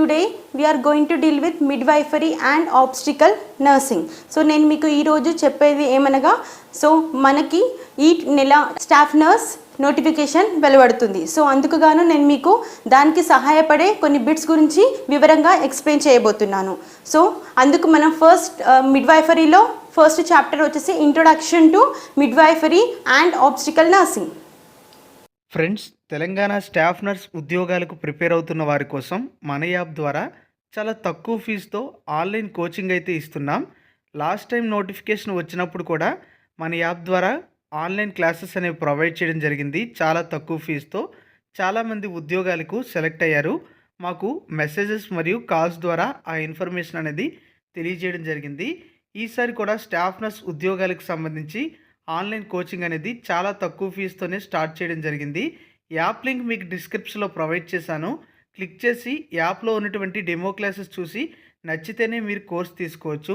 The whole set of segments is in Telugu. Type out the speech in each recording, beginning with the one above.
Today we are going to deal with midwifery and obstetrical nursing so నేను మీకు ఈరోజు చెప్పేది ఏమనగా సో మనకి ఈ నెల స్టాఫ్ నర్స్ నోటిఫికేషన్ వెలువడుతుంది. సో అందుకుగాను నేను మీకు దానికి సహాయపడే కొన్ని బిట్స్ గురించి వివరంగా ఎక్స్ప్లెయిన్ చేయబోతున్నాను. సో అందుకు మనం ఫస్ట్ మిడ్వైఫరీలో ఫస్ట్ చాప్టర్ వచ్చేసి introduction to midwifery and obstetrical nursing friends Telangana staff nurse ఉద్యోగాలకు ప్రిపేర్ అవుతున్న వారి కోసం మన యాప్ ద్వారా చాలా తక్కువ ఫీజుతో ఆన్లైన్ కోచింగ్ అయితే ఇస్తున్నాం. లాస్ట్ టైం నోటిఫికేషన్ వచ్చినప్పుడు కూడా మన యాప్ ద్వారా ఆన్లైన్ క్లాసెస్ అనేవి ప్రొవైడ్ చేయడం జరిగింది. చాలా తక్కువ ఫీజుతో చాలామంది ఉద్యోగాలకు సెలెక్ట్ అయ్యారు. మాకు మెసేజెస్ మరియు కాల్స్ ద్వారా ఆ ఇన్ఫర్మేషన్ అనేది తెలియజేయడం జరిగింది. ఈసారి కూడా స్టాఫ్ నర్స్ ఉద్యోగాలకు సంబంధించి ఆన్లైన్ కోచింగ్ అనేది చాలా తక్కువ ఫీజుతోనే స్టార్ట్ చేయడం జరిగింది. యాప్ లింక్ మీకు డిస్క్రిప్షన్లో ప్రొవైడ్ చేశాను. క్లిక్ చేసి యాప్లో ఉన్నటువంటి డెమో క్లాసెస్ చూసి నచ్చితేనే మీరు కోర్స్ తీసుకోవచ్చు.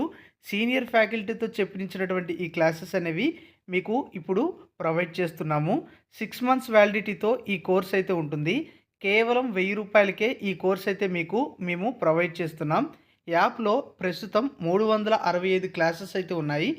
సీనియర్ ఫ్యాకల్టీతో చెప్పించినటువంటి ఈ క్లాసెస్ అనేవి మీకు ఇప్పుడు ప్రొవైడ్ చేస్తున్నాము. సిక్స్ మంత్స్ వ్యాలిడిటీతో ఈ కోర్స్ అయితే ఉంటుంది. కేవలం వెయ్యి రూపాయలకే ఈ కోర్స్ అయితే మీకు మేము ప్రొవైడ్ చేస్తున్నాం. యాప్లో ప్రస్తుతం మూడు వందల అరవై ఐదు క్లాసెస్ అయితే ఉన్నాయి.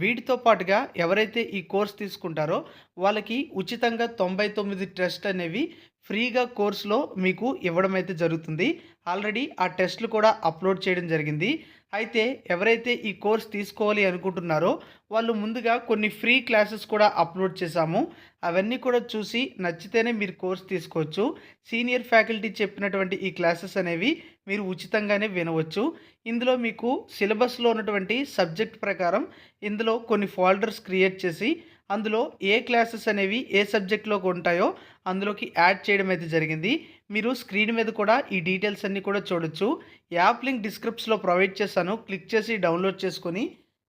వీటితో పాటుగా ఎవరైతే ఈ కోర్స్ తీసుకుంటారో వాళ్ళకి ఉచితంగా తొంభై తొమ్మిది టెస్ట్ అనేవి ఫ్రీగా కోర్సులో మీకు ఇవ్వడం అయితే జరుగుతుంది. ఆల్రెడీ ఆ టెస్ట్లు కూడా అప్లోడ్ చేయడం జరిగింది. అయితే ఎవరైతే ఈ కోర్స్ తీసుకోవాలి అనుకుంటున్నారో వాళ్ళు ముందుగా కొన్ని ఫ్రీ క్లాసెస్ కూడా అప్లోడ్ చేశాము. అవన్నీ కూడా చూసి నచ్చితేనే మీరు కోర్స్ తీసుకోవచ్చు. సీనియర్ ఫ్యాకల్టీ చెప్పినటువంటి ఈ క్లాసెస్ అనేవి మీరు ఉచితంగానే వినవచ్చు. ఇందులో మీకు సిలబస్లో ఉన్నటువంటి సబ్జెక్ట్ ప్రకారం ఇందులో కొన్ని ఫోల్డర్స్ క్రియేట్ చేసి అందులో ఏ క్లాసెస్ అనేవి ఏ సబ్జెక్ట్లోకి ఉంటాయో అందులోకి యాడ్ చేయడం అయితే జరిగింది. మీరు స్క్రీన్ మీద కూడా ఈ డీటెయిల్స్ అన్నీ కూడా చూడొచ్చు. యాప్ లింక్ డిస్క్రిప్షన్లో ప్రొవైడ్ చేశాను. క్లిక్ చేసి డౌన్లోడ్ చేసుకొని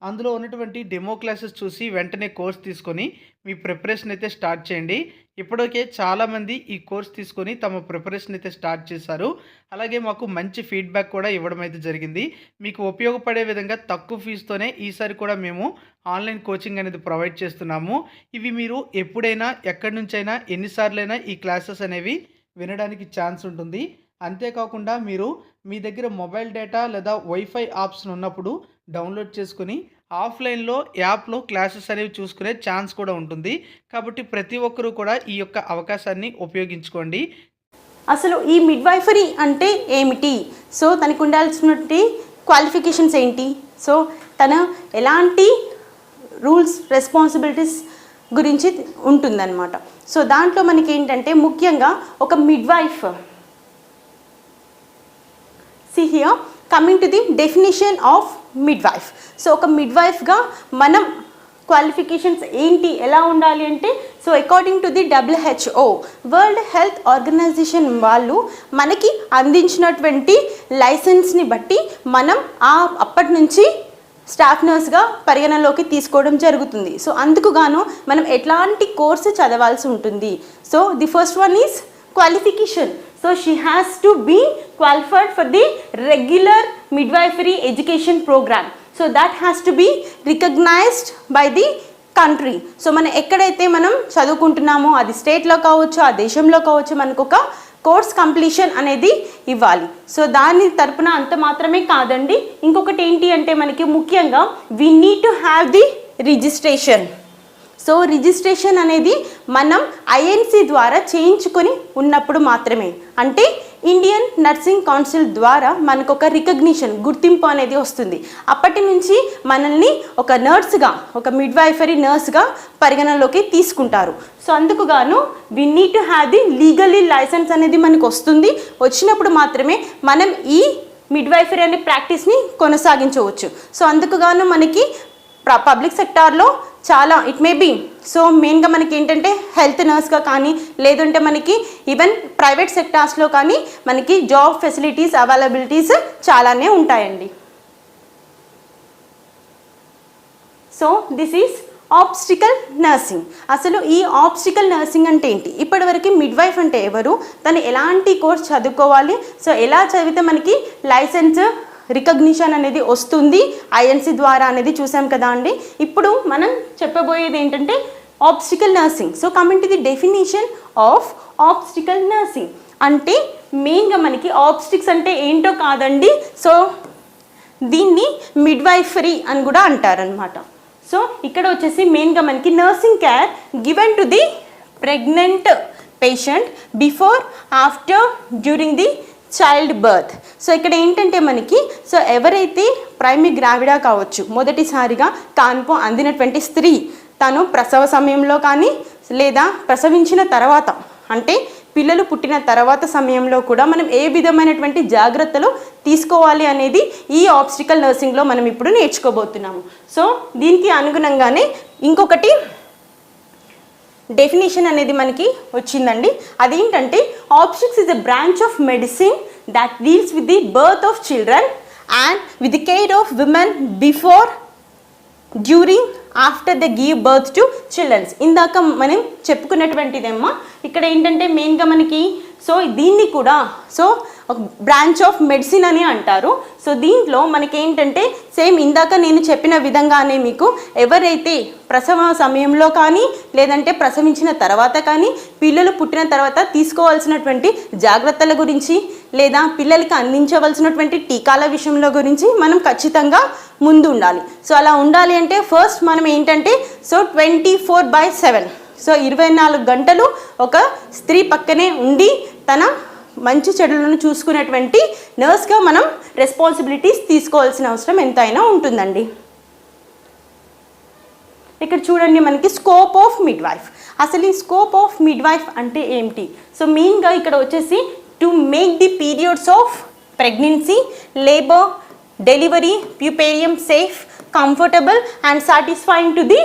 అందులో ఉన్నటువంటి డెమో క్లాసెస్ చూసి వెంటనే కోర్స్ తీసుకొని మీ ప్రిపరేషన్ అయితే స్టార్ట్ చేయండి. ఇప్పటికే చాలామంది ఈ కోర్స్ తీసుకొని తమ ప్రిపరేషన్ అయితే స్టార్ట్ చేశారు. అలాగే మాకు మంచి ఫీడ్బ్యాక్ కూడా ఇవ్వడం అయితే జరిగింది. మీకు ఉపయోగపడే విధంగా తక్కువ ఫీజుతోనే ఈసారి కూడా మేము ఆన్లైన్ కోచింగ్ అనేది ప్రొవైడ్ చేస్తున్నాము. ఇవి మీరు ఎప్పుడైనా ఎక్కడి నుంచైనా ఎన్నిసార్లైనా ఈ క్లాసెస్ అనేవి వినడానికి ఛాన్స్ ఉంటుంది. అంతేకాకుండా మీరు మీ దగ్గర మొబైల్ డేటా లేదా వైఫై ఆప్షన్ ఉన్నప్పుడు డౌన్లోడ్ చేసుకుని ఆఫ్లైన్లో యాప్లో క్లాసెస్ అనేవి చూసుకునే ఛాన్స్ కూడా ఉంటుంది. కాబట్టి ప్రతి ఒక్కరూ కూడా ఈ యొక్క అవకాశాన్ని ఉపయోగించుకోండి. అసలు ఈ మిడ్వైఫరీ అంటే ఏమిటి? సో తనకు ఉండాల్సినటువంటి క్వాలిఫికేషన్స్ ఏంటి? సో తన ఎలాంటి రూల్స్ రెస్పాన్సిబిలిటీస్ గురించి ఉంటుందన్నమాట. సో దాంట్లో మనకి ఏంటంటే ముఖ్యంగా ఒక midwife. See here coming to the definition of midwife so ఒక మిడ్వైఫ్గా మనం క్వాలిఫికేషన్స్ ఏంటి ఎలా ఉండాలి అంటే so according to the WHO world health organization వాళ్ళు మనకి అందించినటువంటి లైసెన్స్ని బట్టి మనం ఆ అప్పటి నుంచి స్టాఫ్ నర్స్గా పరిగణలోకి తీసుకోవడం జరుగుతుంది. సో అందుకు గాను మనం ఎట్లాంటి కోర్సు చదవాల్సి ఉంటుంది. So the first one is qualification so she has to be qualified for the regular midwifery education programme so that has to be recognised by the country so మనం ఎక్కడైతే మనం చదువుకుంటున్నామో అది స్టేట్లో కావచ్చు ఆ దేశంలో కావచ్చు మనకు ఒక కోర్స్ కంప్లీషన్ అనేది ఇవ్వాలి. సో దాని తరపున అంత మాత్రమే కాదండి. ఇంకొకటి ఏంటి అంటే మనకి ముఖ్యంగా we need to have the registration so registration అనేది మనం ఐఎన్సి ద్వారా చేయించుకొని ఉన్నప్పుడు మాత్రమే. అంటే ఇండియన్ నర్సింగ్ కౌన్సిల్ ద్వారా మనకు ఒక రికగ్నిషన్ గుర్తింపు అనేది వస్తుంది. అప్పటి నుంచి మనల్ని ఒక నర్స్గా ఒక మిడ్వైఫరీ నర్స్గా పరిగణలోకి తీసుకుంటారు. సో అందుకు గాను we need to have the legally licence అనేది మనకు వస్తుంది. వచ్చినప్పుడు మాత్రమే మనం ఈ మిడ్వైఫరీ అనే ప్రాక్టీస్ని కొనసాగించవచ్చు. సో అందుకు గాను మనకి పబ్లిక్ సెక్టార్లో చాలా ఇట్ మే బీ సో మెయిన్గా మనకి ఏంటంటే హెల్త్ నర్స్గా కానీ లేదంటే మనకి ఈవెన్ ప్రైవేట్ సెక్టార్స్లో కానీ మనకి జాబ్ ఫెసిలిటీస్ అవైలబిలిటీస్ చాలానే ఉంటాయండి. So this is obstetrical nursing అసలు ఈ ఆబ్స్టికల్ నర్సింగ్ అంటే ఏంటి? ఇప్పటివరకు మిడ్వైఫ్ అంటే ఎవరు? తను ఎలాంటి కోర్స్ చదువుకోవాలి? సో ఎలా చదివితే మనకి లైసెన్స్ రికగ్నిషన్ అనేది వస్తుంది. ఐఎన్సి ద్వారా అనేది చూసాం కదా అండి. ఇప్పుడు మనం చెప్పబోయేది ఏంటంటే obstetrical nursing so coming to the definition of obstetrical nursing అంటే మెయిన్గా మనకి ఆబ్స్టిక్స్ అంటే ఏంటో కాదండి. సో దీన్ని మిడ్వైఫరీ అని కూడా అంటారనమాట సో ఇక్కడ వచ్చేసి మెయిన్గా మనకి nursing care given to the pregnant patient before after during the childbirth so ఇక్కడ ఏంటంటే మనకి సో ఎవరైతే ప్రైమరీ గ్రావిడా కావచ్చు మొదటిసారిగా కాన్పు అందినటువంటి స్త్రీ తను ప్రసవ సమయంలో కానీ లేదా ప్రసవించిన తర్వాత అంటే పిల్లలు పుట్టిన తర్వాత సమయంలో కూడా మనం ఏ విధమైనటువంటి జాగ్రత్తలు తీసుకోవాలి అనేది ఈ ఆబ్స్టికల్ నర్సింగ్లో మనం ఇప్పుడు నేర్చుకోబోతున్నాము. సో దీనికి అనుగుణంగానే ఇంకొకటి డెఫినేషన్ అనేది మనకి వచ్చిందండి. అదేంటంటే obstetrics is a branch of medicine that deals with the birth of children and with the care of women before during after the give birth to childrens ఇందాక మనం చెప్పుకున్నటువంటిదేమ్మా. ఇక్కడ ఏంటంటే మెయిన్గా మనకి సో దీన్ని కూడా సో ఒక బ్రాంచ్ ఆఫ్ మెడిసిన్ అని అంటారు. సో దీంట్లో మనకి ఏంటంటే సేమ్ ఇందాక నేను చెప్పిన విధంగానే మీకు ఎవరైతే ప్రసవ సమయంలో కానీ లేదంటే ప్రసవించిన తర్వాత కానీ పిల్లలు పుట్టిన తర్వాత తీసుకోవాల్సినటువంటి జాగ్రత్తల గురించి లేదా పిల్లలకి అందించవలసినటువంటి టీకాల విషయంలో గురించి మనం ఖచ్చితంగా ముందు ఉండాలి. సో అలా ఉండాలి అంటే ఫస్ట్ మనం ఏంటంటే so twenty four by seven so ఇరవై నాలుగు గంటలు ఒక స్త్రీ పక్కనే ఉండి తన మంచి చెడులను చూసుకునేటువంటి నర్స్గా మనం రెస్పాన్సిబిలిటీస్ తీసుకోవాల్సిన అవసరం ఎంతైనా ఉంటుందండి. ఇక్కడ చూడండి మనకి స్కోప్ ఆఫ్ మిడ్ వైఫ్ అసలు ఈ స్కోప్ ఆఫ్ మిడ్ వైఫ్ అంటే ఏమిటి? సో మెయిన్గా ఇక్కడ వచ్చేసి to make the periods of pregnancy labour delivery puerperium safe comfortable and satisfying to the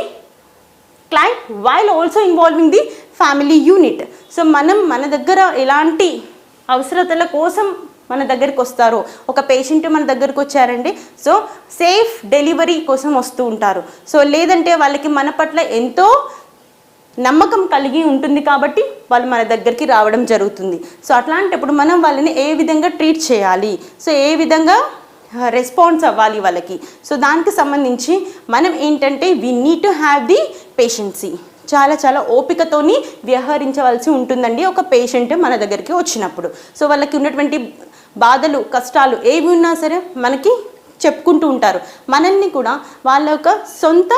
client while also involving the family unit so మనం మన దగ్గర ఎలాంటి అవసరతల కోసం మన దగ్గరికి వస్తారు. ఒక పేషెంట్ మన దగ్గరకు వచ్చారండి. సో సేఫ్ డెలివరీ కోసం వస్తూ ఉంటారు. సో లేదంటే వాళ్ళకి మన పట్ల ఎంతో నమ్మకం కలిగి ఉంటుంది కాబట్టి వాళ్ళు మన దగ్గరికి రావడం జరుగుతుంది. సో అట్లాంటప్పుడు మనం వాళ్ళని ఏ విధంగా ట్రీట్ చేయాలి? సో ఏ విధంగా రెస్పాన్స్ అవ్వాలి వాళ్ళకి? సో దానికి సంబంధించి మనం ఏంటంటే we need to have the patience చాలా చాలా ఓపికతోని వ్యవహరించవలసి ఉంటుందండి ఒక పేషెంట్ మన దగ్గరికి వచ్చినప్పుడు. సో వాళ్ళకి ఉన్నటువంటి బాధలు కష్టాలు ఏవి ఉన్నా సరే మనకి చెప్పుకుంటూ ఉంటారు. మనల్ని కూడా వాళ్ళ యొక్క సొంత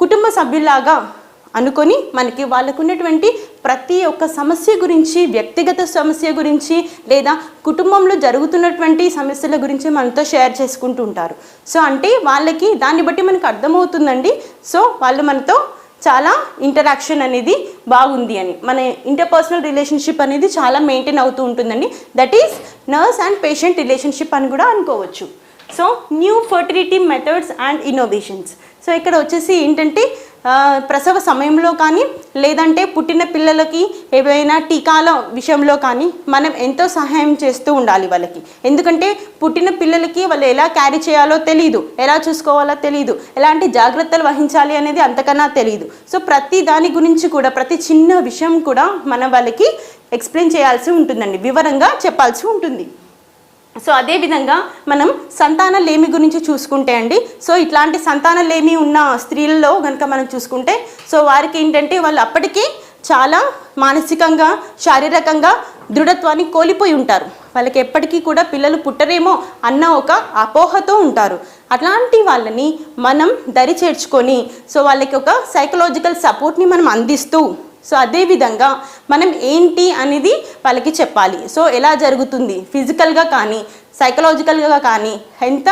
కుటుంబ సభ్యులాగా అనుకొని మనకి వాళ్ళకు ఉన్నటువంటి ప్రతి ఒక్క సమస్య గురించి వ్యక్తిగత సమస్య గురించి లేదా కుటుంబంలో జరుగుతున్నటువంటి సమస్యల గురించి మనతో షేర్ చేసుకుంటూ ఉంటారు. సో అంటే వాళ్ళకి దాన్ని బట్టి మనకు అర్థమవుతుందండి. సో వాళ్ళు మనతో చాలా ఇంటరాక్షన్ అనేది బాగుంది అని. మన ఇంటర్పర్సనల్ రిలేషన్షిప్ అనేది చాలా మెయింటైన్ అవుతూ ఉంటుందండి. That is nurse and patient relationship అని కూడా అనుకోవచ్చు. So new fertility methods and innovations so ఇక్కడ వచ్చేసి ఏంటంటే ప్రసవ సమయంలో కానీ లేదంటే పుట్టిన పిల్లలకి ఏవైనా టీకాల విషయంలో కానీ మనం ఎంతో సహాయం చేస్తూ ఉండాలి వాళ్ళకి. ఎందుకంటే పుట్టిన పిల్లలకి వాళ్ళు ఎలా క్యారీ చేయాలో తెలియదు ఎలా చూసుకోవాలో తెలియదు ఎలాంటి జాగ్రత్తలు వహించాలి అనేది అంతకన్నా తెలియదు సో ప్రతి దాని గురించి కూడా ప్రతి చిన్న విషయం కూడా మనం వాళ్ళకి ఎక్స్ప్లెయిన్ చేయాల్సి ఉంటుందండి. వివరంగా చెప్పాల్సి ఉంటుంది. సో అదేవిధంగా మనం సంతాన లేమి గురించి చూసుకుంటే అండి సో ఇట్లాంటి సంతాన లేమి ఉన్న స్త్రీలలో కనుక మనం చూసుకుంటే సో వారికి ఏంటంటే వాళ్ళు అప్పటికీ చాలా మానసికంగా శారీరకంగా దృఢత్వాన్ని కోల్పోయి ఉంటారు. వాళ్ళకి ఎప్పటికీ కూడా పిల్లలు పుట్టరేమో అన్న ఒక అపోహతో ఉంటారు. అట్లాంటి వాళ్ళని మనం దరి చేర్చుకొని సో వాళ్ళకి ఒక సైకలాజికల్ సపోర్ట్ని మనం అందిస్తూ సో అదేవిధంగా మనం ఏంటి అనేది వాళ్ళకి చెప్పాలి. సో ఎలా జరుగుతుంది? ఫిజికల్గా కానీ సైకలాజికల్గా కానీ ఎంత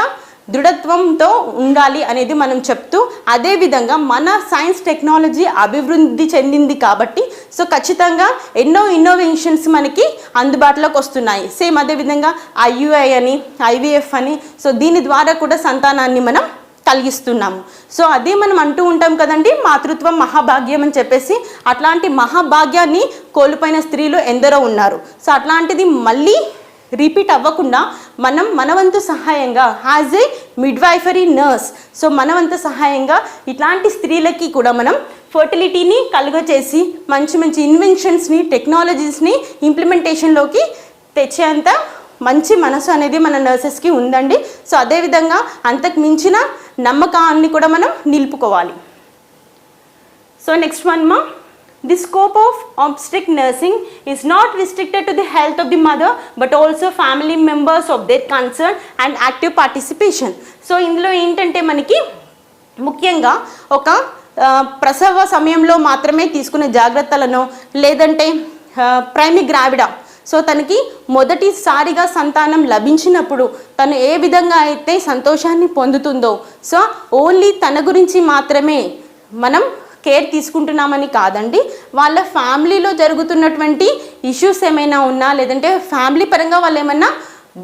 దృఢత్వంతో ఉండాలి అనేది మనం చెప్తూ అదేవిధంగా మన సైన్స్ టెక్నాలజీ అభివృద్ధి చెందింది కాబట్టి సో ఖచ్చితంగా ఎన్నో ఇన్నోవేషన్స్ మనకి అందుబాటులోకి వస్తున్నాయి. సేమ్ అదేవిధంగా ఐయుఐ అని ఐవీఎఫ్ అని సో దీని ద్వారా కూడా సంతానాన్ని మనం కలిగిస్తున్నాము సో అదే మనం అంటూ ఉంటాం కదండి మాతృత్వం మహాభాగ్యం అని చెప్పేసి అట్లాంటి మహాభాగ్యాన్ని కోల్పోయిన స్త్రీలు ఎందరో ఉన్నారు. సో అట్లాంటిది మళ్ళీ రిపీట్ అవ్వకుండా మనం మనవంతు సహాయంగా as a midwifery nurse so మనవంతు సహాయంగా ఇట్లాంటి స్త్రీలకి కూడా మనం ఫర్టిలిటీని కలుగచేసి మంచి మంచి ఇన్వెన్షన్స్ని టెక్నాలజీస్ని ఇంప్లిమెంటేషన్లోకి తెచ్చేంత మంచి మనసు అనేది మన నర్సెస్కి ఉందండి. సో అదేవిధంగా అంతకు మించిన నమ్మకాన్ని కూడా మనం నిలుపుకోవాలి. సో నెక్స్ట్ వన్ మా the scope of obstetric nursing is not restricted to the health of the mother but also family members of their concern and active participation so ఇందులో ఏంటంటే మనకి ముఖ్యంగా ఒక ప్రసవ సమయంలో మాత్రమే తీసుకునే జాగ్రత్తలను లేదంటే ప్రైమి గ్రావిడ సో తనకి మొదటిసారిగా సంతానం లభించినప్పుడు తను ఏ విధంగా అయితే సంతోషాన్ని పొందుతుందో సో ఓన్లీ తన గురించి మాత్రమే మనం కేర్ తీసుకుంటున్నామని కాదండి. వాళ్ళ ఫ్యామిలీలో జరుగుతున్నటువంటి ఇష్యూస్ ఏమైనా ఉన్నా లేదంటే ఫ్యామిలీ పరంగా వాళ్ళు ఏమన్నా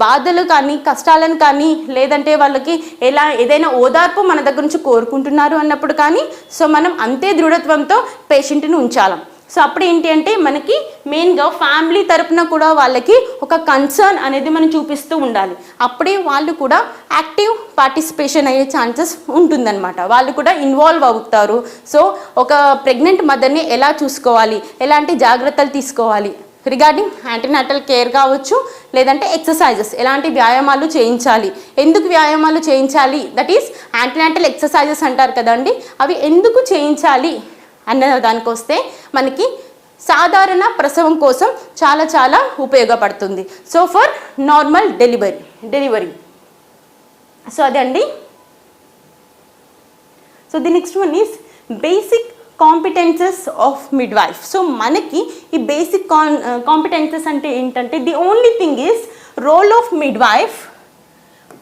బాధలు కానీ కష్టాలను కానీ లేదంటే వాళ్ళకి ఎలా ఏదైనా ఓదార్పు మన దగ్గర నుంచి కోరుకుంటున్నారు అన్నప్పుడు కానీ సో మనం అంతే దృఢత్వంతో పేషెంట్ని ఉంచాలం. సో అప్పుడు ఏంటి అంటే మనకి మెయిన్గా ఫ్యామిలీ తరపున కూడా వాళ్ళకి ఒక కన్సర్న్ అనేది మనం చూపిస్తూ ఉండాలి. అప్పుడే వాళ్ళు కూడా యాక్టివ్ పార్టిసిపేషన్ అయ్యే ఛాన్సెస్ ఉంటుందన్నమాట. వాళ్ళు కూడా ఇన్వాల్వ్ అవుతారు. సో ఒక ప్రెగ్నెంట్ మదర్ని ఎలా చూసుకోవాలి? ఎలాంటి జాగ్రత్తలు తీసుకోవాలి? రిగార్డింగ్ యాంటీనాటల్ కేర్ కావచ్చు లేదంటే ఎక్సర్సైజెస్ ఎలాంటి వ్యాయామాలు చేయించాలి. ఎందుకు వ్యాయామాలు చేయించాలి? దట్ ఈస్ యాంటీనాటల్ ఎక్సర్సైజెస్ అంటారు కదండి. అవి ఎందుకు చేయించాలి? అన్న దానికి వస్తే మనకి సాధారణ ప్రసవం కోసం చాలా చాలా ఉపయోగపడుతుంది. So for normal delivery delivery so అదండి. So the next one is basic competencies of midwife so మనకి ఈ బేసిక్ కాన్ కాంపిటెన్సెస్ అంటే ఏంటంటే the only thing is role of midwife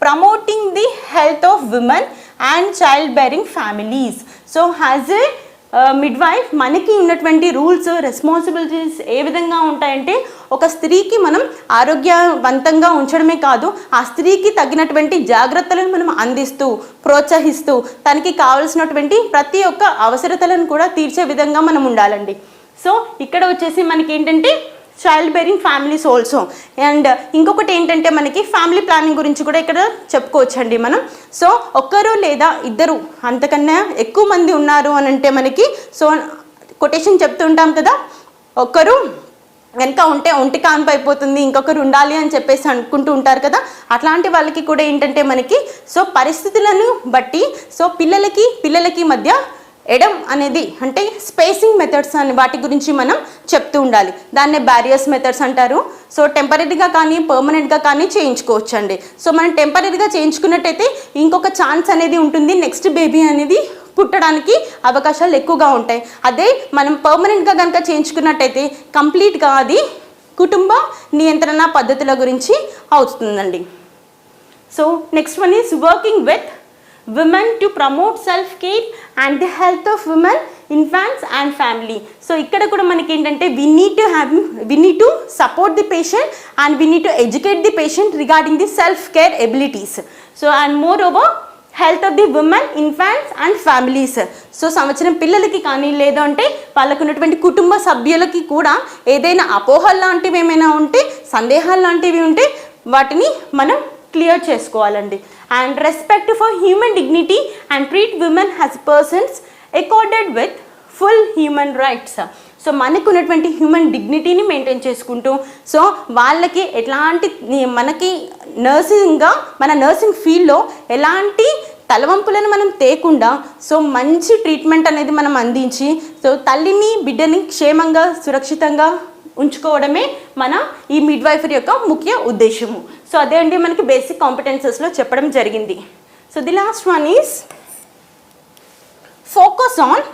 promoting the health of women and childbearing families so has a midwife మనకి ఉన్నటువంటి రూల్స్ రెస్పాన్సిబిలిటీస్ ఏ విధంగా ఉంటాయంటే ఒక స్త్రీకి మనం ఆరోగ్యవంతంగా ఉంచడమే కాదు ఆ స్త్రీకి తగినటువంటి జాగ్రత్తలను మనం అందిస్తూ ప్రోత్సహిస్తూ తనకి కావలసినటువంటి ప్రతి ఒక్క అవసరతలను కూడా తీర్చే విధంగా మనం ఉండాలండి. సో ఇక్కడ వచ్చేసి మనకి ఏంటంటే child bearing families also and ఇంకొకటి ఏంటంటే మనకి ఫ్యామిలీ ప్లానింగ్ గురించి కూడా ఇక్కడ చెప్పుకోవచ్చండి మనం. సో ఒక్కరు లేదా ఇద్దరు అంతకన్నా ఎక్కువ మంది ఉన్నారు అని అంటే మనకి సో కొటేషన్ చెప్తుంటాం కదా ఒక్కరు వెనక ఉంటే ఒంటి కాన్పు అయిపోతుంది ఇంకొకరు ఉండాలి అని చెప్పేసి అనుకుంటూ ఉంటారు కదా. అట్లాంటి వాళ్ళకి కూడా ఏంటంటే మనకి సో పరిస్థితులను బట్టి సో పిల్లలకి పిల్లలకి మధ్య ఎడం అనేది అంటే స్పేసింగ్ మెథడ్స్ అని వాటి గురించి మనం చెప్తూ ఉండాలి. దాన్నే బ్యారియర్స్ మెథడ్స్ అంటారు. సో టెంపరీగా కానీ పర్మనెంట్గా కానీ చేయించుకోవచ్చు అండి సో మనం టెంపరీగా చేయించుకున్నట్టయితే ఇంకొక ఛాన్స్ అనేది ఉంటుంది. నెక్స్ట్ బేబీ అనేది పుట్టడానికి అవకాశాలు ఎక్కువగా ఉంటాయి. అదే మనం పర్మనెంట్గా కనుక చేయించుకున్నట్టయితే కంప్లీట్గా అది కుటుంబ నియంత్రణ పద్ధతుల గురించి అవుతుందండి. So next one is working with women to promote self care and the health of women infants and family so ఇక్కడ కూడా మనకి ఏంటంటే we need to have we need to support the patient and we need to educate the patient regarding the self care abilities so and moreover health of the women infants and families so సంవత్సరం పిల్లలకి కానీ లేదంటే వాళ్ళకు ఉన్నటువంటి కుటుంబ సభ్యులకి కూడా ఏదైనా అపోహలు లాంటివి ఏమైనా ఉంటే సందేహాలు లాంటివి ఉంటే వాటిని మనం క్లియర్ చేసుకోవాలండి. And respect for human dignity and treat women has persons accorded with full human rights so మనకు ఉన్నటువంటి హ్యూమన్ డిగ్నిటీని మెయింటైన్ చేసుకుంటూ సో వాళ్ళకి ఎలాంటి మనకి నర్సింగ్గా మన నర్సింగ్ ఫీల్డ్లో ఎలాంటి తలవంపులను మనం తేకుండా సో మంచి ట్రీట్మెంట్ అనేది మనం అందించి సో తల్లిని బిడ్డని క్షేమంగా సురక్షితంగా ఉంచుకోవడమే మన ఈ మిడ్వైఫర్ యొక్క ముఖ్య ఉద్దేశము. సో అదే అండి మనకి బేసిక్ కాంపిటెన్సెస్లో చెప్పడం జరిగింది. So the last one is focus on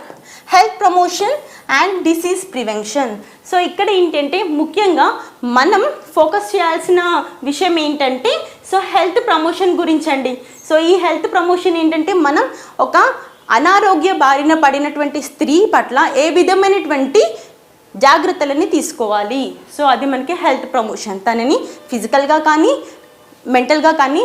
health promotion and disease prevention so ఇక్కడ ఏంటంటే ముఖ్యంగా మనం ఫోకస్ చేయాల్సిన విషయం ఏంటంటే సో హెల్త్ ప్రమోషన్ గురించి అండి సో ఈ హెల్త్ ప్రమోషన్ ఏంటంటే మనం ఒక అనారోగ్య బారిన పడినటువంటి స్త్రీ పట్ల ఏ విధమైనటువంటి జాగ్రత్తలని తీసుకోవాలి. సో అది మనకి హెల్త్ ప్రమోషన్. తనని ఫిజికల్గా కానీ మెంటల్గా కానీ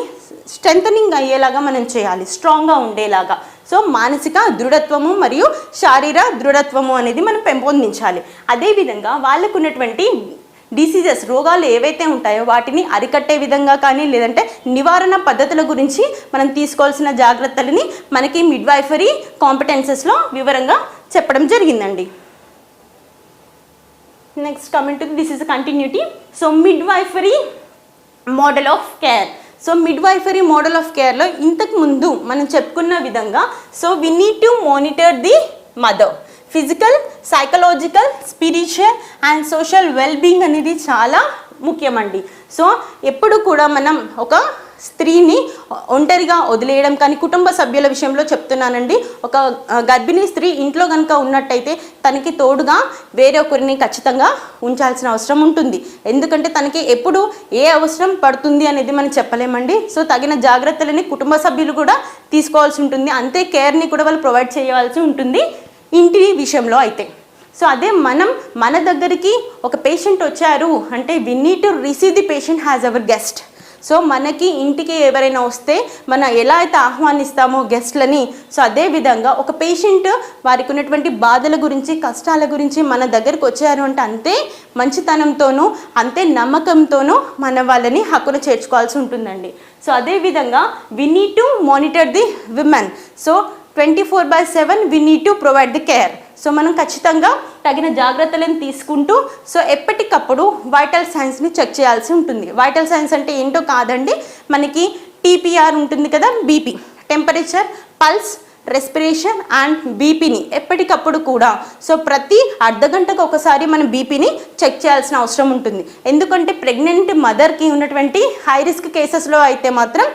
స్ట్రెంథనింగ్ అయ్యేలాగా మనం చేయాలి. స్ట్రాంగ్గా ఉండేలాగా. సో మానసిక దృఢత్వము మరియు శారీర దృఢత్వము అనేది మనం పెంపొందించాలి. అదేవిధంగా వాళ్ళకు ఉన్నటువంటి డిసీజెస్ రోగాలు ఏవైతే ఉంటాయో వాటిని అరికట్టే విధంగా కానీ లేదంటే నివారణ పద్ధతుల గురించి మనం తీసుకోవాల్సిన జాగ్రత్తలని మనకి మిడ్వైఫరీ కాంపిటెన్సెస్లో వివరంగా చెప్పడం జరిగిందండి. Next coming to this is continuity so midwifery model of care so midwifery model of కేర్లో ఇంతకు ముందు మనం చెప్పుకున్న విధంగా so we need to monitor the mother physical psychological spiritual and social wellbeing అనేది చాలా ముఖ్యమండి. సో ఎప్పుడు కూడా మనం ఒక స్త్రీని ఒంటరిగా వదిలేయడం కానీ కుటుంబ సభ్యుల విషయంలో చెప్తున్నానండి. ఒక గర్భిణీ స్త్రీ ఇంట్లో కనుక ఉన్నట్టయితే తనకి తోడుగా వేరే ఒకరిని ఖచ్చితంగా ఉంచాల్సిన అవసరం ఉంటుంది. ఎందుకంటే తనకి ఎప్పుడు ఏ అవసరం పడుతుంది అనేది మనం చెప్పలేమండి. సో తగిన జాగ్రత్తలని కుటుంబ సభ్యులు కూడా తీసుకోవాల్సి ఉంటుంది. అంతే కేర్ని కూడా వాళ్ళు ప్రొవైడ్ చేయవలసి ఉంటుంది ఇంటి విషయంలో అయితే. సో అదే మనం మన దగ్గరికి ఒక పేషెంట్ వచ్చారు అంటే we need to receive the patient has our guest so మనకి ఇంటికి ఎవరైనా వస్తే మనం ఎలా అయితే ఆహ్వానిస్తామో గెస్ట్లని సో అదే విధంగా ఒక పేషెంట్ వారికి ఉన్నటువంటి బాధల గురించి కష్టాల గురించి మన దగ్గరకు వచ్చారు అంటే అంతే మంచితనంతోనూ అంతే నమ్మకంతోనూ మన వాళ్ళని హక్కును చేర్చుకోవాల్సి ఉంటుందండి. సో అదేవిధంగా we need to monitor the women so twenty four by seven we need to provide the care so మనం ఖచ్చితంగా తగిన జాగ్రత్తలను తీసుకుంటూ సో ఎప్పటికప్పుడు వైటల్ సైన్స్ని చెక్ చేయాల్సి ఉంటుంది. వైటల్ సైన్స్ అంటే ఏంటో కాదండి మనకి టీపీఆర్ ఉంటుంది కదా BP temperature pulse respiration and బీపీని ఎప్పటికప్పుడు కూడా సో ప్రతి అర్ధ గంటకు ఒకసారి మనం బీపీని చెక్ చేయాల్సిన అవసరం ఉంటుంది. ఎందుకంటే ప్రెగ్నెంట్ మదర్కి ఉన్నటువంటి హై రిస్క్ కేసెస్లో అయితే మాత్రం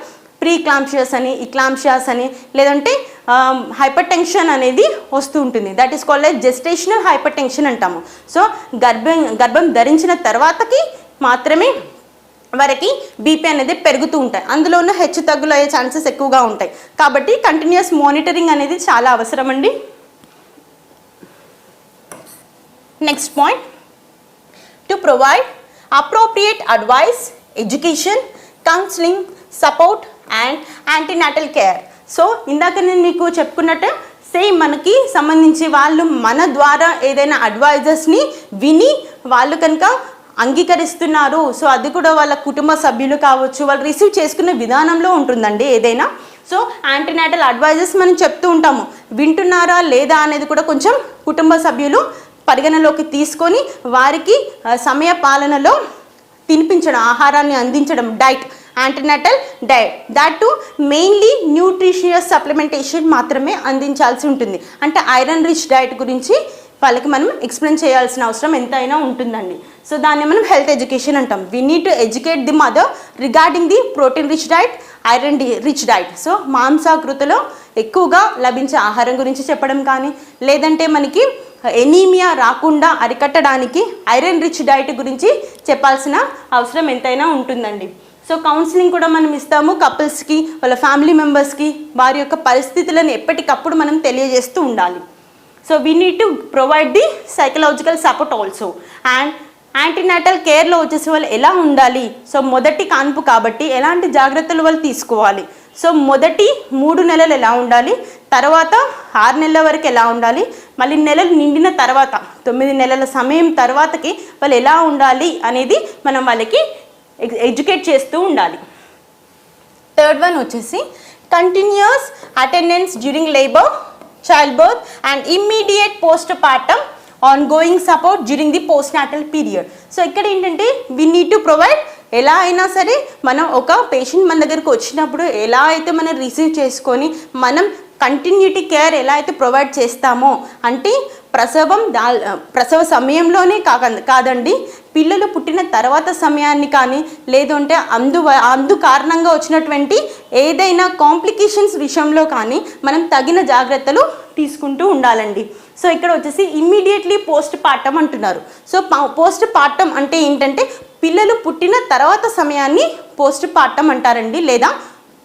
ప్రీ క్లాంషియస్ అని ఇక్లాంషియాస్ అని లేదంటే um, హైపర్ టెన్షన్ అనేది వస్తూ ఉంటుంది. That is called gestational hypertension అంటాము. సో గర్భం గర్భం ధరించిన తర్వాతకి మాత్రమే వారికి బీపీ అనేది పెరుగుతూ ఉంటాయి. అందులోనూ హెచ్చు తగ్గులు అయ్యే ఛాన్సెస్ ఎక్కువగా ఉంటాయి. కాబట్టి కంటిన్యూస్ మానిటరింగ్ అనేది చాలా అవసరం అండి next point to provide appropriate advice education counselling support and antenatal care so ఇందాక నేను మీకు చెప్పుకున్నట్టు సేమ్ మనకి సంబంధించి వాళ్ళు మన ద్వారా ఏదైనా అడ్వైజర్స్ని విని వాళ్ళు కనుక అంగీకరిస్తున్నారు. సో అది కూడా వాళ్ళ కుటుంబ సభ్యులు కావచ్చు వాళ్ళు రిసీవ్ చేసుకునే విధానంలో ఉంటుందండి ఏదైనా. సో యాంటీనాటల్ అడ్వైజర్స్ మనం చెప్తూ ఉంటాము. వింటున్నారా లేదా అనేది కూడా కొంచెం కుటుంబ సభ్యులు పరిగణలోకి తీసుకొని వారికి సమయ పాలనలో తినిపించడం ఆహారాన్ని అందించడం diet antenatal diet. That to mainly nutritious supplementation మాత్రమే అందించాల్సి ఉంటుంది. అంటే ఐరన్ రిచ్ డైట్ గురించి వాళ్ళకి మనం ఎక్స్ప్లెయిన్ చేయాల్సిన అవసరం ఎంతైనా ఉంటుందండి. సో దాన్ని మనం హెల్త్ ఎడ్యుకేషన్ అంటాం. We need to educate the mother regarding the protein rich diet iron rich diet so మాంసాకృతిలో ఎక్కువగా లభించే ఆహారం గురించి చెప్పడం కానీ లేదంటే మనకి ఎనీమియా రాకుండా అరికట్టడానికి ఐరన్ రిచ్ డైట్ గురించి చెప్పాల్సిన అవసరం ఎంతైనా ఉంటుందండి. సో కౌన్సిలింగ్ కూడా మనం ఇస్తాము కపుల్స్కి వాళ్ళ ఫ్యామిలీ మెంబర్స్కి వారి యొక్క పరిస్థితులను ఎప్పటికప్పుడు మనం తెలియజేస్తూ ఉండాలి. So we need to provide the psychological support also and antenatal కేర్లో వచ్చేసి వాళ్ళు ఎలా ఉండాలి? సో మొదటి కాన్పు కాబట్టి ఎలాంటి జాగ్రత్తలు వాళ్ళు తీసుకోవాలి? సో మొదటి మూడు నెలలు ఎలా ఉండాలి? తర్వాత ఆరు నెలల వరకు ఎలా ఉండాలి? మళ్ళీ నెలలు నిండిన తర్వాత తొమ్మిది నెలల సమయం తర్వాతకి వాళ్ళు ఎలా ఉండాలి అనేది మనం వాళ్ళకి ఎడ్యుకేట్ చేస్తూ ఉండాలి. థర్డ్ వన్ వచ్చేసి continuous attendance during labour childbirth and immediate postpartum ongoing support during the postnatal period so ఇక్కడ ఏంటంటే వి నీడ్ టు ప్రొవైడ్ ఎలా అయినా సరే మనం ఒక పేషెంట్ మన దగ్గరకు వచ్చినప్పుడు ఎలా అయితే మనం రిసీవ్ చేసుకొని మనం కంటిన్యూటీ కేర్ ఎలా అయితే ప్రొవైడ్ చేస్తామో అంటే ప్రసవం దా ప్రసవ సమయంలోనే కాక కాదండి పిల్లలు పుట్టిన తర్వాత సమయాన్ని కానీ లేదంటే అందు అందు కారణంగా వచ్చినటువంటి ఏదైనా కాంప్లికేషన్స్ విషయంలో కానీ మనం తగిన జాగ్రత్తలు తీసుకుంటూ ఉండాలండి. సో ఇక్కడ వచ్చేసి ఇమ్మీడియట్లీ పోస్ట్ పార్టం అంటున్నారు. సో పోస్ట్ పార్టం అంటే ఏంటంటే పిల్లలు పుట్టిన తర్వాత సమయాన్ని పోస్ట్ పార్టం అంటారండి లేదా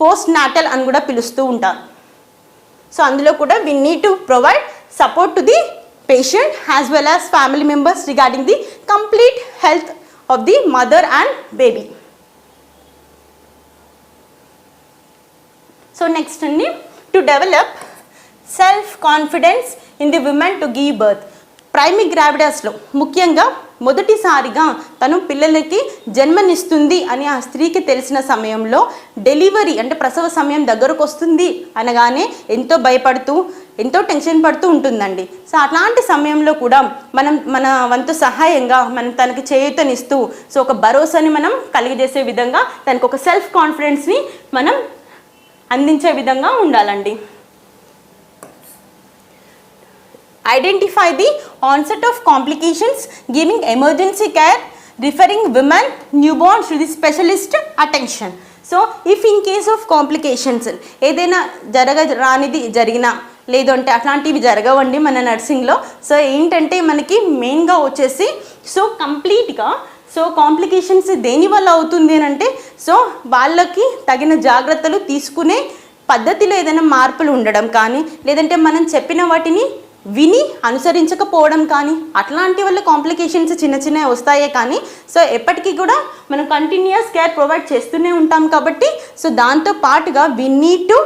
పోస్ట్ నాటల్ అని కూడా పిలుస్తూ ఉంటారు. సో అందులో కూడా we need to provide support to the patient as well as family members regarding the complete health of the mother and baby so next అండి to develop self confidence in the women to give birth primary గ్రావిడాస్లో ముఖ్యంగా మొదటిసారిగా తను పిల్లలకి జన్మనిస్తుంది అని ఆ స్త్రీకి తెలిసిన సమయంలో డెలివరీ అంటే ప్రసవ సమయం దగ్గరకు వస్తుంది అనగానే ఎంతో భయపడుతూ ఎంతో టెన్షన్ పడుతూ ఉంటుందండి. సో అట్లాంటి సమయంలో కూడా మనం మన వంతు సహాయంగా మనం తనకి చేయూతనిస్తూ సో ఒక భరోసాని మనం కలిగజేసే విధంగా తనకు ఒక సెల్ఫ్ కాన్ఫిడెన్స్ని మనం అందించే విధంగా ఉండాలండి. Identify the onset of complications giving emergency care referring women new born to the specialist attention so if in case of complications ఏదైనా జరగ రానిది జరిగినా లేదంటే అట్లాంటివి జరగవండి మన నర్సింగ్లో సో ఏంటంటే మనకి మెయిన్గా వచ్చేసి సో కంప్లీట్గా సో కాంప్లికేషన్స్ దేనివల్ల అవుతుంది అని అంటే సో వాళ్ళకి తగిన జాగ్రత్తలు తీసుకునే పద్ధతిలో ఏదైనా మార్పులు ఉండడం కానీ లేదంటే మనం చెప్పిన వాటిని విని అనుసరించకపోవడం కానీ అట్లాంటి వల్ల కాంప్లికేషన్స్ చిన్న చిన్నవి వస్తాయే కానీ సో ఎప్పటికీ కూడా మనం కంటిన్యూస్ కేర్ ప్రొవైడ్ చేస్తూనే ఉంటాం కాబట్టి సో దాంతో పాటుగా వి నీడ్ టు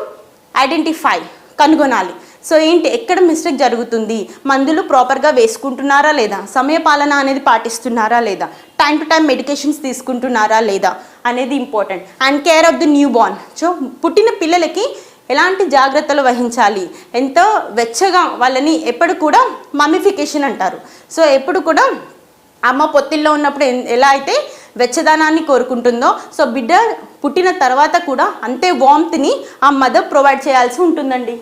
ఐడెంటిఫై కనుగొనాలి. సో ఏంటి ఎక్కడ మిస్టేక్ జరుగుతుంది? మందులు ప్రాపర్గా వేసుకుంటున్నారా లేదా? సమయపాలన అనేది పాటిస్తున్నారా లేదా? టైం టు టైం మెడికేషన్స్ తీసుకుంటున్నారా లేదా? అనేది important and care of the new born so పుట్టిన పిల్లలకి ఎలాంటి జాగ్రత్తలు వహించాలి? ఎంతో వెచ్చగా వాళ్ళని ఎప్పుడు కూడా మమిఫికేషన్ అంటారు. సో ఎప్పుడు కూడా అమ్మ పొత్తిల్లో ఉన్నప్పుడు ఎలా అయితే వెచ్చదనాన్ని కోరుకుంటుందో సో బిడ్డ పుట్టిన తర్వాత కూడా అంతే వామ్త్ని ఆ మదర్ ప్రొవైడ్ చేయాల్సి ఉంటుందండి.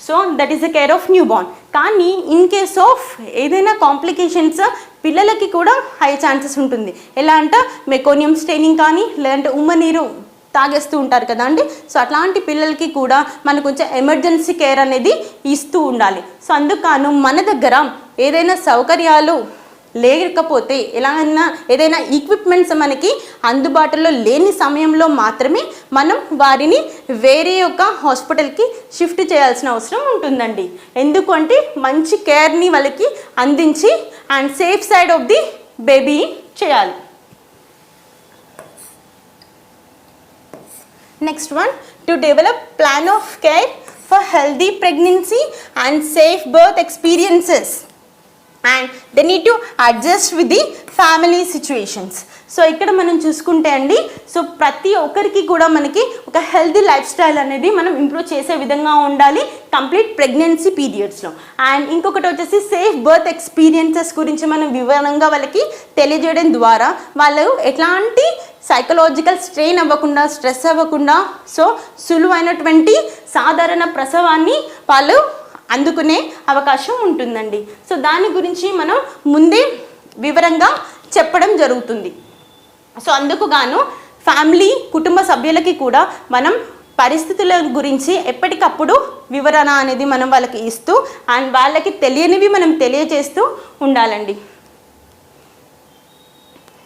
So that is the care of new born కానీ ఇన్ కేస్ ఆఫ్ ఏదైనా కాంప్లికేషన్స్ పిల్లలకి కూడా హై ఛాన్సెస్ ఉంటుంది. ఎలా అంటే మెకోనియం స్టెయినింగ్ కానీ లేదంటే ఉమ్మ నీరు తాగేస్తూ ఉంటారు కదా అండి. సో అట్లాంటి పిల్లలకి కూడా మనకు కొంచెం ఎమర్జెన్సీ కేర్ అనేది ఇస్తూ ఉండాలి. సో అందుకను మన దగ్గర ఏదైనా సౌకర్యాలు లేకపోతే ఎలా అయినా ఏదైనా ఈక్విప్మెంట్స్ మనకి అందుబాటులో లేని సమయంలో మాత్రమే మనం వారిని వేరే యొక్క హాస్పిటల్కి షిఫ్ట్ చేయాల్సిన అవసరం ఉంటుందండి. ఎందుకంటే మంచి కేర్ని వాళ్ళకి అందించి and safe side of the baby చేయాలి. Next one, to develop plan of care for healthy pregnancy and safe birth experiences. And they need to adjust with the family situations. So ఇక్కడ మనం చూసుకుంటే అండి సో ప్రతి ఒక్కరికి కూడా మనకి ఒక హెల్దీ లైఫ్ స్టైల్ అనేది మనం ఇంప్రూవ్ చేసే విధంగా ఉండాలి కంప్లీట్ ప్రెగ్నెన్సీ పీరియడ్స్లో అండ్ ఇంకొకటి వచ్చేసి సేఫ్ బర్త్ ఎక్స్పీరియన్సెస్ గురించి మనం వివరంగా వాళ్ళకి తెలియజేయడం ద్వారా వాళ్ళు ఎట్లాంటి సైకలాజికల్ స్ట్రెయిన్ అవ్వకుండా స్ట్రెస్ అవ్వకుండా సో సులువైనటువంటి సాధారణ ప్రసవాన్ని వాళ్ళు అందుకునే అవకాశం ఉంటుందండి. సో దాని గురించి మనం ముందే వివరంగా చెప్పడం జరుగుతుంది. సో అందుకు గాను ఫ్యామిలీ కుటుంబ సభ్యులకి కూడా మనం పరిస్థితుల గురించి ఎప్పటికప్పుడు వివరణ అనేది మనం వాళ్ళకి ఇస్తూ అండ్ వాళ్ళకి తెలియనివి మనం తెలియజేస్తూ ఉండాలండి.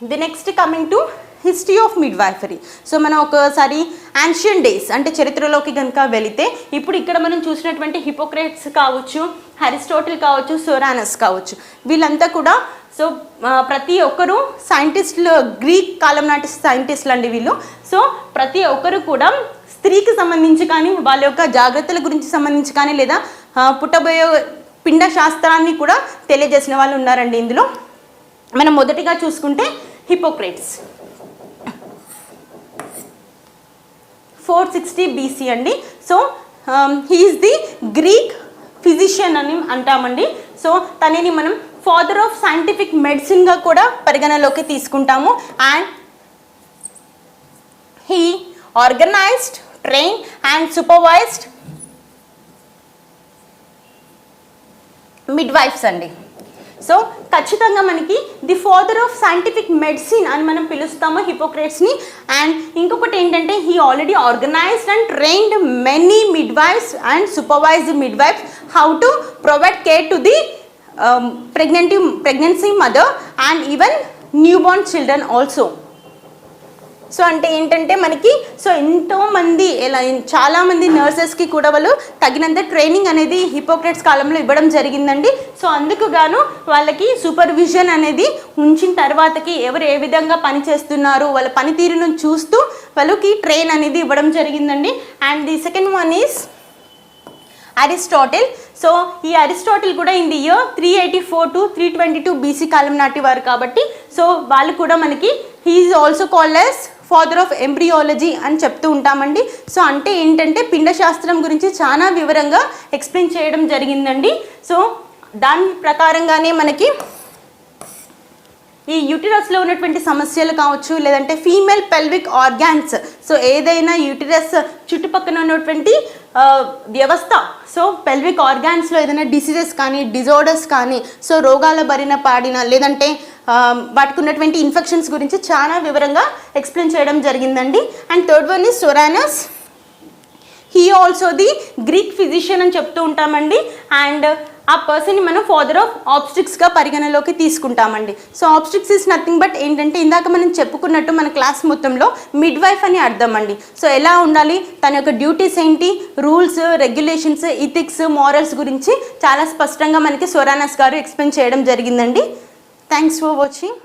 The next coming to history of midwifery so మనం ఒకసారి యాన్షియన్ డేస్ అంటే చరిత్రలోకి కనుక వెళితే ఇప్పుడు ఇక్కడ మనం చూసినటువంటి హిపోక్రేట్స్ కావచ్చు హరిస్టోటిల్ కావచ్చు సోరానస్ కావచ్చు వీళ్ళంతా కూడా సో ప్రతి ఒక్కరు సైంటిస్టులు గ్రీక్ కాలం నాటి సైంటిస్టులు అండి వీళ్ళు. సో ప్రతి ఒక్కరు కూడా స్త్రీకి సంబంధించి కానీ వాళ్ళ యొక్క జాగ్రత్తల గురించి సంబంధించి కానీ లేదా పుట్టబోయే పిండ శాస్త్రాన్ని కూడా తెలియజేసిన వాళ్ళు ఉన్నారండి ఇందులో. మనం మొదటిగా చూసుకుంటే హిపోక్రేట్స్. ఫోర్ సిక్స్టీ బీసీ అండి. So he is the Greek physician అని అంటామండి. సో తనని మనం ఫాదర్ ఆఫ్ సైంటిఫిక్ మెడిసిన్గా కూడా పరిగణలోకి తీసుకుంటాము. And he organized train and supervised midwifes అండి. సో ఖచ్చితంగా మనకి the father of scientific medicine అని మనం పిలుస్తాము హిపోక్రేట్స్ని అండ్ ఇంకొకటి ఏంటంటే he already organized and trained many midwifes and supervised midwifes how to provide care to the pregnant pregnancy mother and even new born children also so అంటే ఏంటంటే మనకి సో ఎంతోమంది ఎలా చాలామంది నర్సెస్కి కూడా వాళ్ళు తగినంత ట్రైనింగ్ అనేది హిపోక్రేట్స్ కాలంలో ఇవ్వడం జరిగిందండి. సో అందుకు గాను వాళ్ళకి సూపర్విజన్ అనేది ఉంచిన తర్వాతకి ఎవరు ఏ విధంగా పని చేస్తున్నారు వాళ్ళ పనితీరును చూస్తూ వాళ్ళకి ట్రైన్ అనేది ఇవ్వడం జరిగిందండి. And the second one is Aristotle so ఈ అరిస్టాటిల్ కూడా in the year three eighty four to three twenty two BC కాలం నాటి వారు కాబట్టి సో వాళ్ళు కూడా మనకి he is also called as father of embryology అని చెప్తూ ఉంటామండి. సో అంటే ఏంటంటే పిండ శాస్త్రం గురించి చాలా వివరంగా ఎక్స్ప్లెయిన్ చేయడం జరిగిందండి. సో దాని ప్రకారంగానే మనకి ఈ యూటిరస్లో ఉన్నటువంటి సమస్యలు కావచ్చు లేదంటే ఫీమేల్ పెల్విక్ ఆర్గాన్స్ సో ఏదైనా యూటిరస్ చుట్టుపక్కన ఉన్నటువంటి వ్యవస్థ. సో పెల్విక్ ఆర్గాన్స్లో ఏదైనా డిసీజెస్ కానీ డిజార్డర్స్ కానీ సో రోగాల బరిన పాడిన లేదంటే వాటికి ఉన్నటువంటి ఇన్ఫెక్షన్స్ గురించి చాలా వివరంగా ఎక్స్ప్లెయిన్ చేయడం జరిగిందండి. And third one is Soranus he also the Greek physician అని చెప్తూ ఉంటామండి. అండ్ ఆ పర్సన్ని మనం ఫాదర్ ఆఫ్ ఆబ్స్టిక్స్గా పరిగణలోకి తీసుకుంటామండి. So obstetrics is nothing but ఏంటంటే ఇందాక మనం చెప్పుకున్నట్టు మన క్లాస్ మొత్తంలో మిడ్ వైఫ్ అని అర్థం అండి. సో ఎలా ఉండాలి? తన యొక్క డ్యూటీస్ ఏంటి? రూల్స్ రెగ్యులేషన్స్ ఇథిక్స్ మారల్స్ గురించి చాలా స్పష్టంగా మనకి సొరానస్ గారు ఎక్స్ప్లెయిన్ చేయడం జరిగిందండి. Thanks for watching